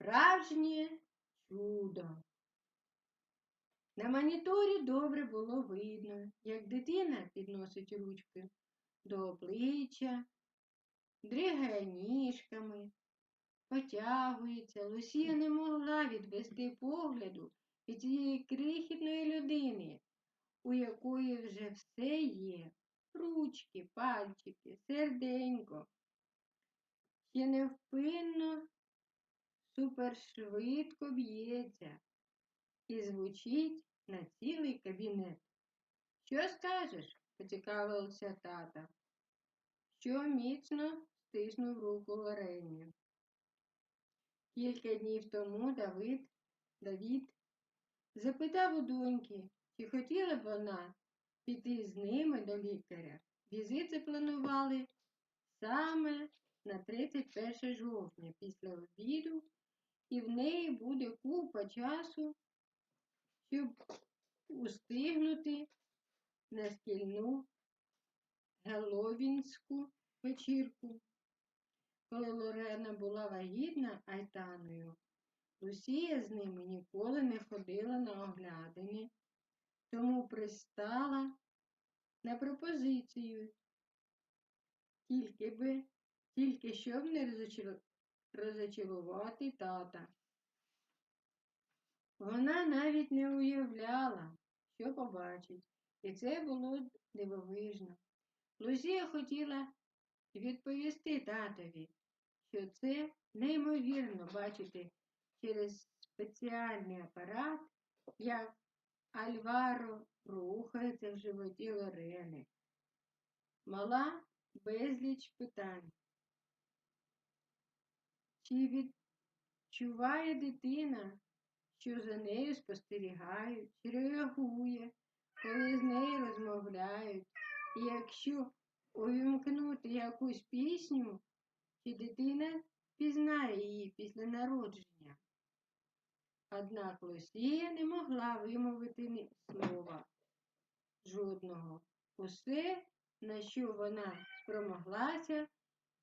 Справжнє чудо. На моніторі добре було видно, як дитина підносить ручки до обличчя, дригає ніжками, потягується. Лусія не могла відвести погляду від цієї крихітної людини, у якої вже все є. Ручки, пальчики, серденько. Ще невпинно, супершвидко б'ється і звучить на цілий кабінет. Що скажеш? поцікавився тата, що міцно стиснув руку Лорені. Кілька днів тому Давид, Давід запитав у доньки, чи хотіла б вона піти з ними до лікаря. Візит запланували саме на 31 жовтня після обіду, і в неї буде купа часу, щоб устигнути на шкільну геловінську вечірку. Коли Лорена була вагітна Айтаною, Лусія з ними ніколи не ходила на оглядини, тому пристала на пропозицію, тільки би, тільки щоб не розочар- розочарувати тата. Вона навіть не уявляла, що побачить, і це було дивовижно. Лузія хотіла відповісти татові, що це неймовірно бачити через спеціальний апарат, як Альваро рухається в животі Лорени. Мала безліч питань. Чи відчуває дитина, що за нею спостерігають, реагує, коли з нею розмовляють, і якщо увімкнути якусь пісню, чи дитина пізнає її після народження. Однак Лусія не могла вимовити ні слова жодного. Усе, на що вона спромоглася,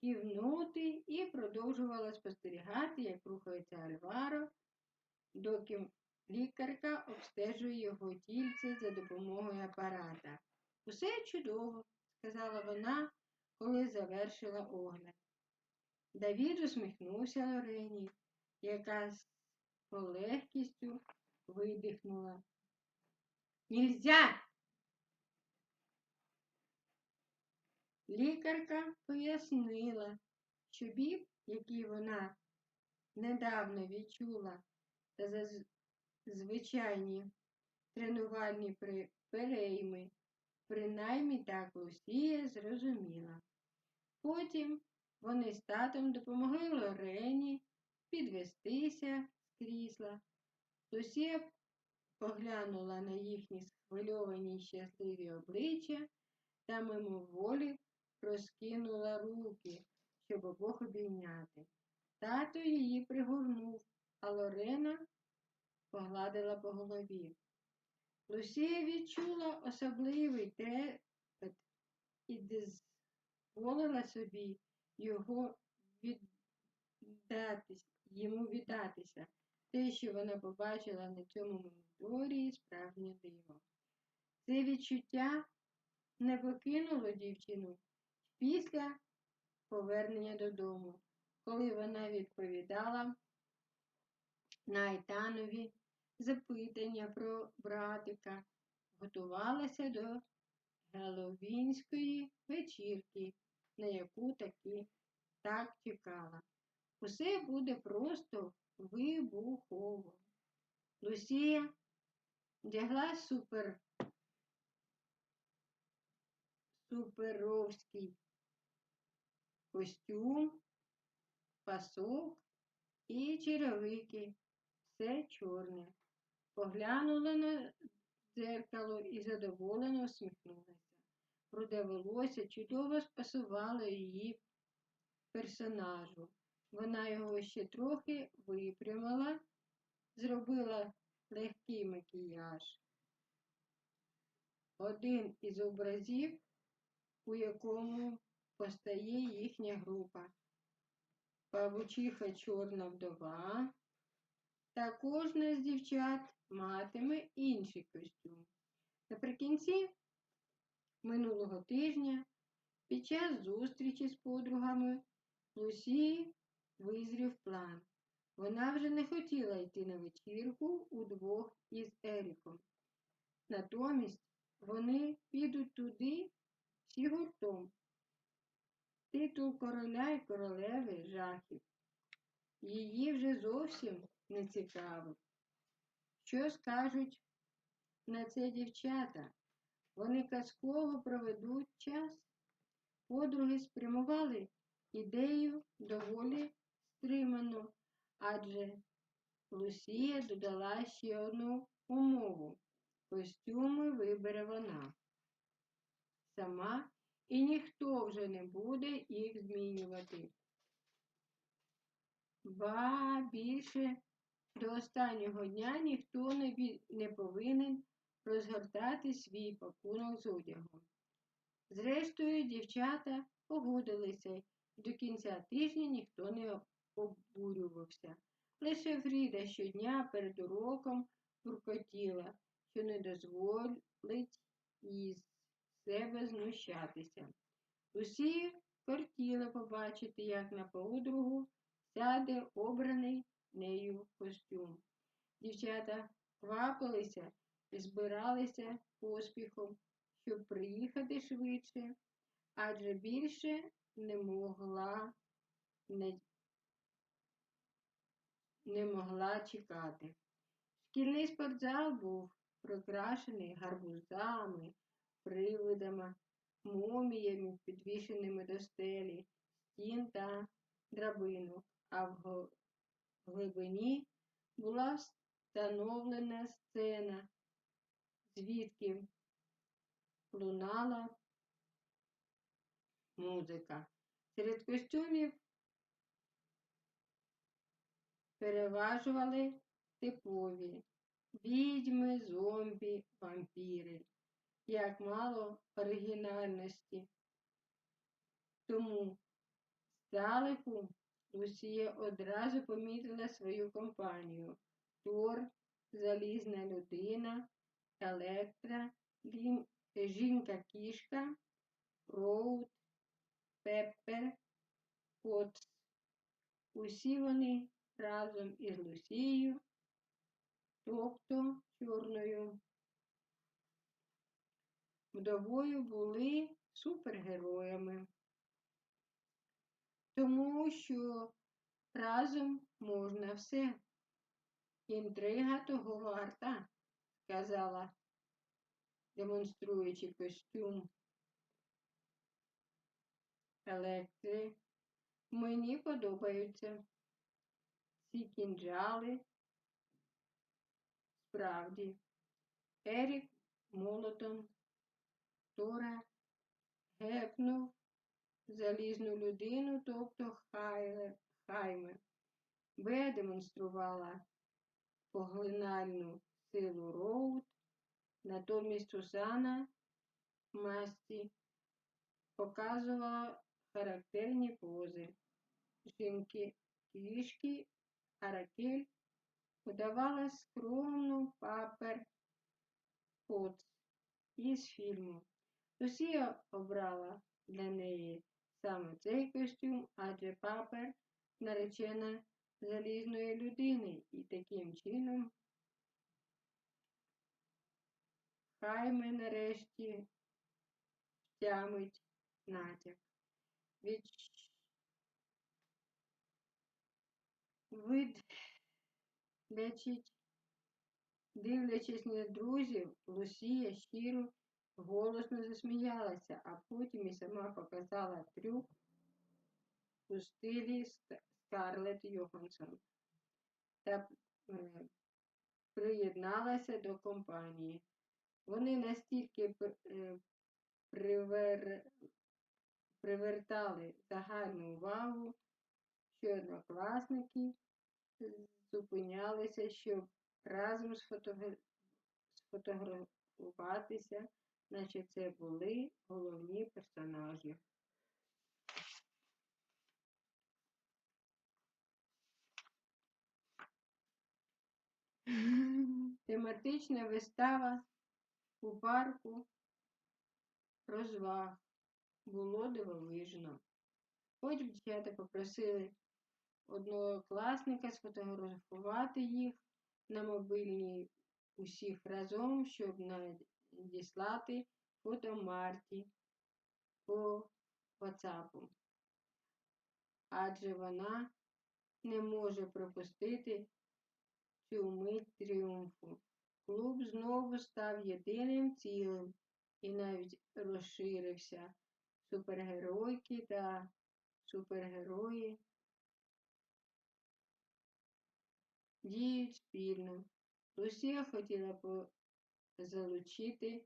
кивнути і продовжувала спостерігати, як рухається Альваро, доки лікарка обстежує його тільце за допомогою апарата. Усе чудово, сказала вона, коли завершила огляд. Давід усміхнувся Лорені, яка з полегкістю видихнула. Нельзя! Лікарка пояснила, що біб, який вона недавно відчула, та за звичайні тренувальні перейми, принаймні так Лусія зрозуміла. Потім вони з татом допомогли Лорені підвестися з крісла. Лусія поглянула на їхні схвильовані щасливі обличчя та мимоволі розкинула руки, щоб обох обійняти. Тато її пригорнув, а Лорена погладила по голові. Лусія відчула особливий трепет і дозволила собі його віддатись, йому віддатися. Те, що вона побачила на цьому моніторі, справжнє диво. Це відчуття не покинуло дівчину після повернення додому, коли вона відповідала на Айтанові запитання про братика, готувалася до Геловінської вечірки, на яку таки так чекала. Усе буде просто вибухово. Лусія вдягла супер суперовський костюм, пасок і черевики, все чорне. Поглянула на дзеркало і задоволено усміхнулася. Руде волосся чудово спасувало її персонажу. Вона його ще трохи випрямила, зробила легкий макіяж. Один із образів, у якому постає їхня група. павучиха чорна вдова, та кожна з дівчат матиме інший костюм. Наприкінці минулого тижня, під час зустрічі з подругами, Лусі визрів план. Вона вже не хотіла йти на вечірку удвох із Еріком. Натомість вони підуть туди всі гуртом. Титул короля і королеви жахів. Її вже зовсім не цікавить. Що скажуть на це дівчата? Вони казково проведуть час. Подруги спрямували ідею доволі стримано, адже Лусія додала ще одну умову. Костюми вибере вона сама, і ніхто вже не буде їх змінювати. Ба більше до останнього дня ніхто не, ві- не повинен розгортати свій пакунок з одягом. Зрештою, дівчата погодилися, до кінця тижня ніхто не обурювався. Лише Фріда щодня перед уроком буркотіла, що не дозволить із себе знущатися. Усі хотіли побачити, як на подругу сяде обраний нею костюм. Дівчата квапилися і збиралися поспіхом, щоб приїхати швидше, адже більше не могла не, не могла чекати. Шкільний спортзал був прикрашений гарбузами, привидами, муміями, підвішеними до стелі, стін та драбинок, а в глибині була встановлена сцена, звідки лунала музика. Серед костюмів переважували типові відьми, зомбі, вампіри. Як мало оригінальності. Тому здалеку Лусія одразу помітила свою компанію. Тор, залізна людина, Електра, жінка-кішка, Роуд, Пеппер, Потс. Усі вони разом із Лусією, тобто вдовою були супергероями, тому що разом можна все. Інтрига того варта, сказала, демонструючи костюм електри. Мені подобаються ці кінжали. Справді, Ерік молотом Тора гепнув залізну людину, тобто Хайле, Хайме. Бея демонструвала поглинальну силу Роуд, натомість Сусана Масті показувала характерні пози. Жінки кішки Аракель подавала скромну папер Потс із фільму. Росія обрала для неї саме цей костюм, адже папер наречена залізної людини, і таким чином Хайме нарешті втямить натяк. Від... Видлячить, дивлячись на друзів, Лусія щиро голосно засміялася, а потім і сама показала трюк у стилі Скарлетт Йоханссон та приєдналася до компанії. Вони настільки е, привер... привертали загальну увагу, що однокласники зупинялися, щоб разом сфотогра- сфотографуватися, Значить, це були головні персонажі. Тематична вистава у парку розваг було дивовижно. Потім дівчата попросили одного класника сфотографувати їх на мобильній усіх разом, щоб на надіслати фото Марті по WhatsApp. Адже вона не може пропустити цю мить тріумфу. Клуб знову став єдиним цілим і навіть розширився. Супергеройки та супергерої діють спільно. Лусія хотіла залучити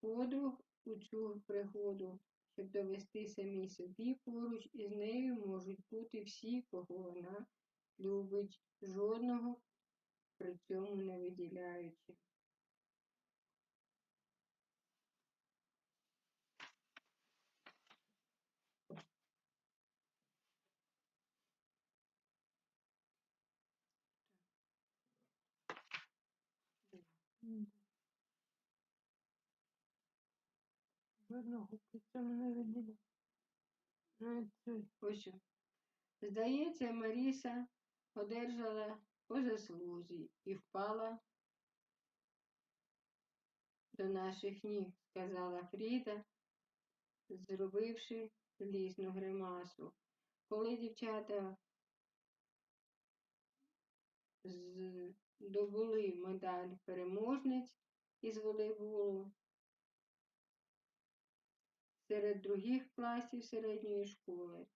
подруг у цю пригоду, щоб довести самій собі поруч із нею можуть бути всі, кого вона любить, жодного при цьому не виділяючи. Жодного при цьому не виділяє. Навіть цей. Ось. Здається, Маріса одержала по заслузі і впала до наших ніг, сказала Фріда, зробивши злісну гримасу. Коли дівчата здобули медаль переможниць із волейболу, серед других класів середньої школи.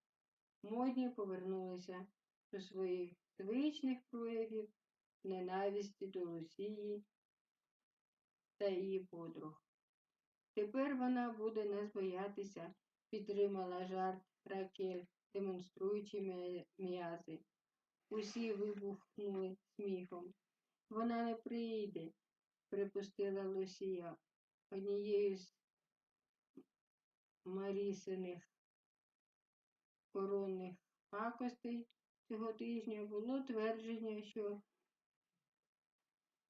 Модні повернулися до своїх звичних проявів ненависті до Лусії та її подруг. Тепер вона буде нас боятися, підтримала жарт Ракель, демонструючи м'язи. Усі вибухнули сміхом. Вона не прийде, припустила Лусія. Однією з Марісиних коронних пакостей цього тижня було твердження, що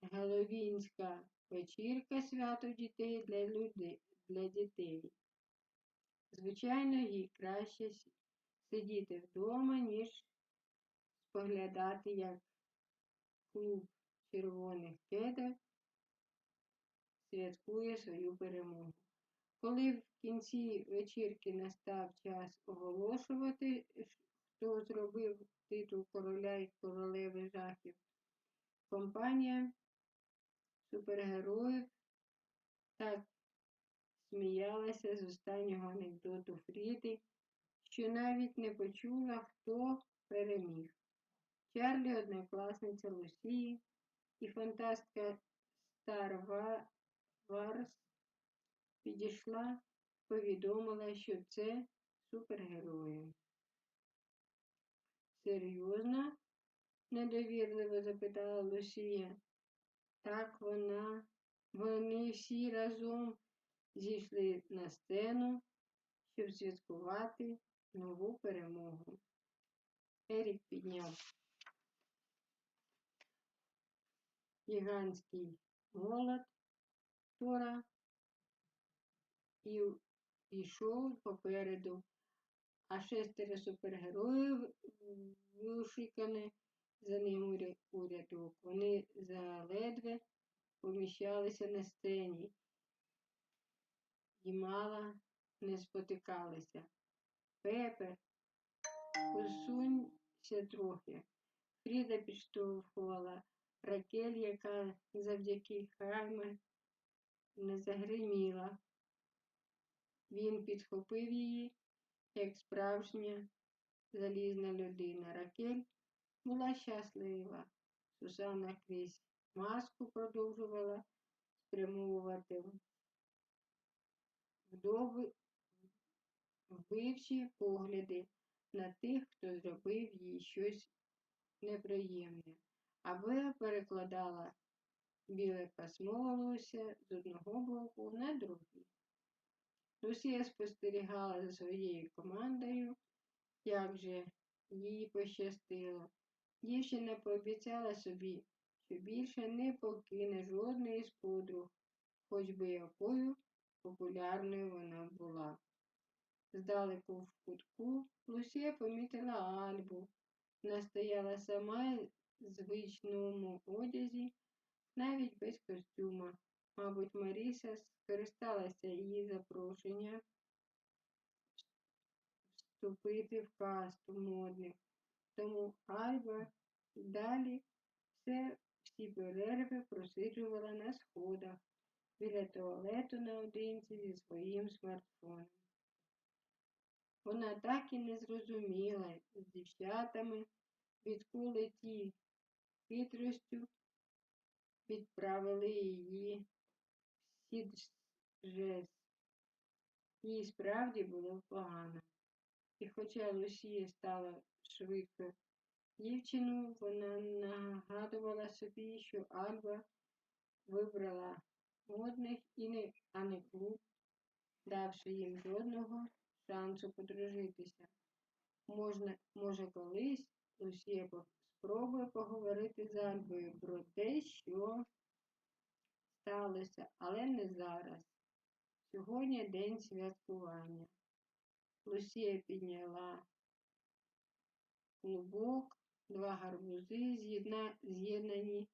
Геловінська вечірка свято дітей для людей, для дітей. Звичайно, їй краще сидіти вдома, ніж споглядати, як клуб червоних кедів святкує свою перемогу. Коли в кінці вечірки настав час оголошувати, хто зробив титул короля і королеви жахів, компанія супергероїв так сміялася з останнього анекдоту Фріди, що навіть не почула, хто переміг. Чарлі, однокласниця Лусії і фантастка Стар підійшла, повідомила, що це супергерої. Серйозно? недовірливо запитала Лусія. Так вона, вони всі разом зійшли на сцену, щоб святкувати нову перемогу. Ерік підняв гігантський молот Тора і йшов попереду, а шестеро супергероїв вишикані за ним у рядок. Вони заледве поміщалися на сцені і мало не спотикалися. Пепе, посунься трохи. Фріда підштовхувала Ракель, яка завдяки Хайме не загриміла. Він підхопив її, як справжня залізна людина. Ракель була щаслива. Сусана крізь маску продовжувала спрямовувати вдови вбивчі погляди на тих, хто зробив їй щось неприємне, аби перекладала біле пасмо волосся з одного боку на другий. Лусія спостерігала за своєю командою, як же їй пощастило. Дівчина пообіцяла собі, що більше не покине жодної з подруг, хоч би якою популярною вона була. Здалеку в кутку Лусія помітила Альбу. Вона стояла сама в звичному одязі, навіть без костюма. Мабуть, Маріса скористалася її запрошення вступити в касту модних. Тому Альба далі все, всі перерви просиджувала на сходах біля туалету наодинці зі своїм смартфоном. Вона так і не зрозуміла з дівчатами, відколи ті хитростю відправили її в Сіджес. Їй справді було погано. І хоча Лусія стала швидко дівчиною, вона нагадувала собі, що Альба вибрала модних і не, а не клуб, давши їм жодного шансу подружитися. Можна, може, колись Лусія спробує поговорити з Альбою про те, що сталося, але не зараз. Сьогодні день святкування. Лусія підняла клубок, два гарбузи, з'єдна- з'єднані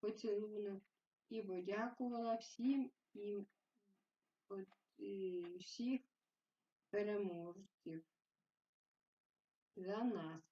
поцілунок і подякувала всім і е, всіх переможців за нас.